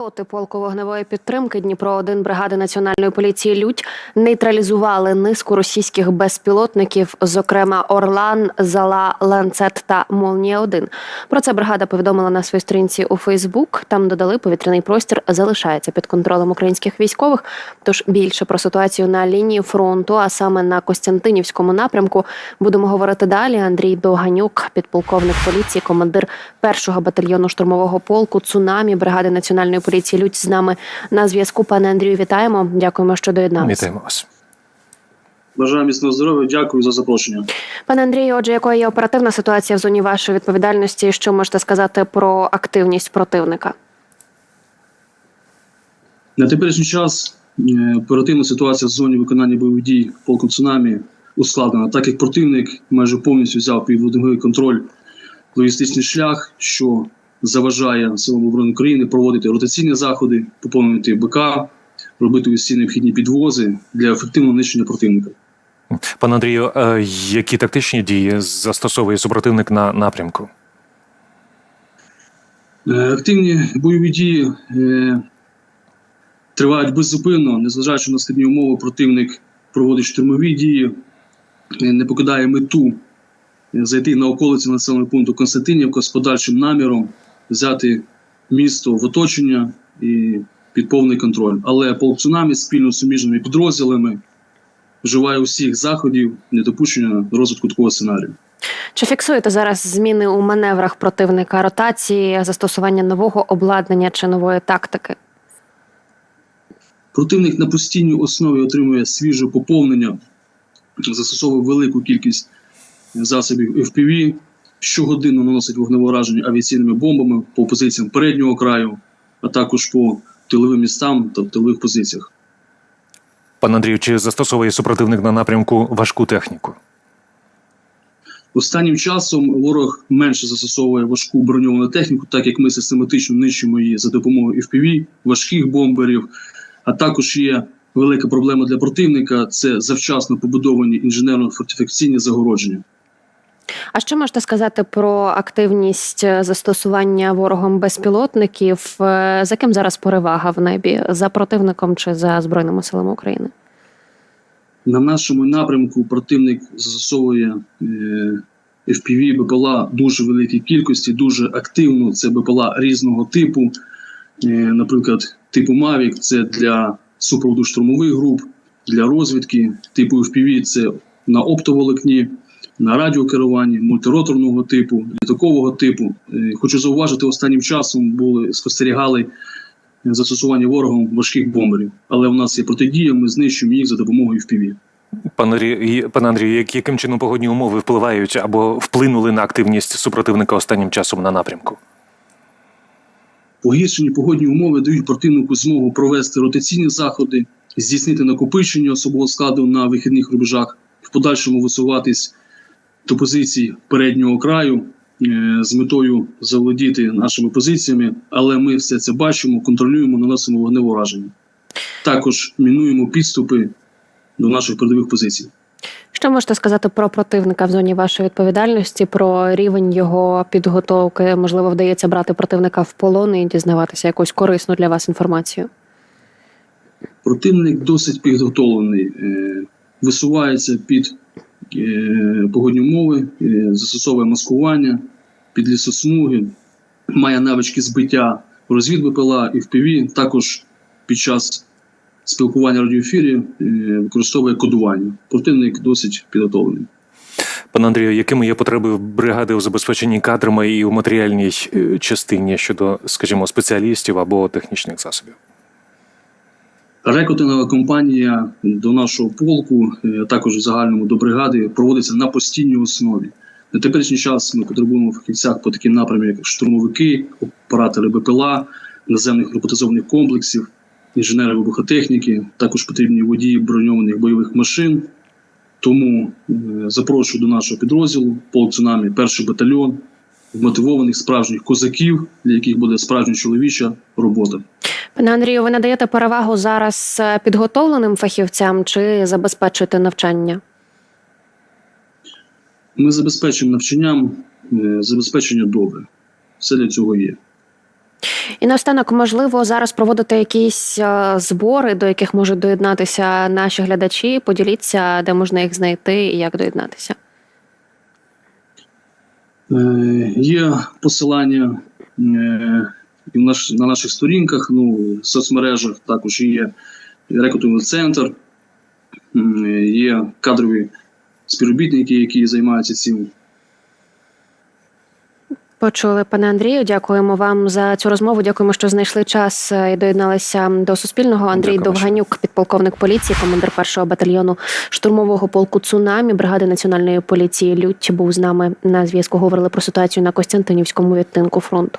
Роти полку вогневої підтримки Дніпро 1 бригади національної поліції Людь нейтралізували низку російських безпілотників, зокрема Орлан, Зала, Ланцет та Молнія 1 Про це бригада повідомила на своїй сторінці у Фейсбук. Там додали повітряний простір залишається під контролем українських військових. Тож більше про ситуацію на лінії фронту, а саме на Костянтинівському напрямку, будемо говорити далі. Андрій Доганюк, підполковник поліції, командир першого батальйону штурмового полку Цунамі бригади національної поліції Людь з нами на зв'язку. Пане Андрію, вітаємо. Дякуємо, що доєдналися. Вітаємо вас. Бажаю міцного здоров'я, дякую за запрошення. Пане Андрію, отже, якою є оперативна ситуація в зоні вашої відповідальності? Що можете сказати про активність противника? На теперішній час е, оперативна ситуація в зоні виконання бойових дій полку цунамі ускладнена, так як противник майже повністю взяв під вогневий контроль логістичний шлях, що заважає силам оборони України проводити ротаційні заходи, поповнювати БК, робити усі необхідні підвози для ефективного нищення противника. Пане Андрію, е, які тактичні дії застосовує супротивник на напрямку? Е, Активні бойові дії е, тривають беззупинно, незважаючи на складні умови, противник проводить штурмові дії, не покидає мету зайти на околиці населеного пункту Константинівка з подальшим наміром взяти місто в оточення і під повний контроль. Але полк цунамі спільно з суміжними підрозділами вживає усіх заходів недопущення до розвитку такого сценарію. Чи фіксуєте зараз зміни у маневрах противника, ротації, застосування нового обладнання чи нової тактики? Противник на постійній основі отримує свіже поповнення, застосовує велику кількість засобів FPV, щогодинно наносить вогневе ураження авіаційними бомбами по позиціям переднього краю, а також по тиловим містам та тилових позиціях. Пане Андрію, чи застосовує супротивник на напрямку важку техніку? Останнім часом ворог менше застосовує важку броньовану техніку, так як ми систематично нищимо її за допомогою FPV, важких бомберів. А також є велика проблема для противника це завчасно побудовані інженерно-фортифікаційні загородження. А що можете сказати про активність е, застосування ворогом безпілотників? Е, За ким зараз перевага в небі? За противником чи за збройними силами України? На нашому напрямку противник застосовує е, FPV, БПЛА дуже великій кількості, дуже активно. Це БПЛА різного типу. Наприклад, типу Mavic це для супроводу штурмових груп, для розвідки. Типу FPV це на оптоволокні, на радіокеруванні, мультироторного типу, літакового типу. Е, Хочу зауважити, останнім часом були спостерігали застосування ворогом важких бомберів. Але у нас є протидія, ми знищуємо їх за допомогою FPV. Пане пане Андрію, як- яким чином погодні умови впливають або вплинули на активність супротивника останнім часом на напрямку? Погіршені погодні умови дають противнику змогу провести ротаційні заходи, здійснити накопичення особового складу на вихідних рубежах, в подальшому висуватись до позицій переднього краю е, з метою заволодіти нашими позиціями. Але ми все це бачимо, контролюємо, наносимо вогневе ураження. Також мінуємо підступи до наших передових позицій. Що можете сказати про противника в зоні вашої відповідальності, про рівень його підготовки? Можливо, вдається брати противника в полон і дізнаватися якусь корисну для вас інформацію? Противник досить підготовлений, е, висувається під погодні умови, е, застосовує маскування під лісосмуги, має навички збиття розвід БПЛА і FPV. Також під час спілкування в радіоефірі е, використовує кодування. Противник досить підготовлений. Пане Андрію, якими є потреби бригади у забезпеченні кадрами і у матеріальній е, частині щодо, скажімо, спеціалістів або технічних засобів? Рекрутингова кампанія до нашого полку, е, також в загальному до бригади, проводиться на постійній основі. На теперішній час ми потребуємо фахівцях по таким напрямам, як штурмовики, оператори БПЛА, наземних роботизованих комплексів, інженери вибухотехніки, також потрібні водії броньованих бойових машин. Тому е, запрошую до нашого підрозділу полк цунамі, перший батальйон, мотивованих справжніх козаків, для яких буде справжня чоловіча робота. Пане Андрію, ви надаєте перевагу зараз е, підготовленим фахівцям чи забезпечуєте навчання? Ми забезпечуємо навчанням, е, забезпечення добре. Все для цього є. І наостанок, можливо, зараз проводити якісь е, збори, до яких можуть доєднатися наші глядачі. Поділіться, де можна їх знайти і як доєднатися. Є посилання і в наш, на наших сторінках, ну, в соцмережах також є рекрутинговий центр, є кадрові співробітники, які займаються цим. Почули, пане Андрію. Дякуємо вам за цю розмову. Дякуємо, що знайшли час е, і доєдналися до Суспільного. Андрій Дякую. Довганюк, підполковник поліції, командир першого батальйону штурмового полку Цунамі, бригади національної поліції Лють був з нами на зв'язку. Говорили про ситуацію на Костянтинівському відтинку фронту.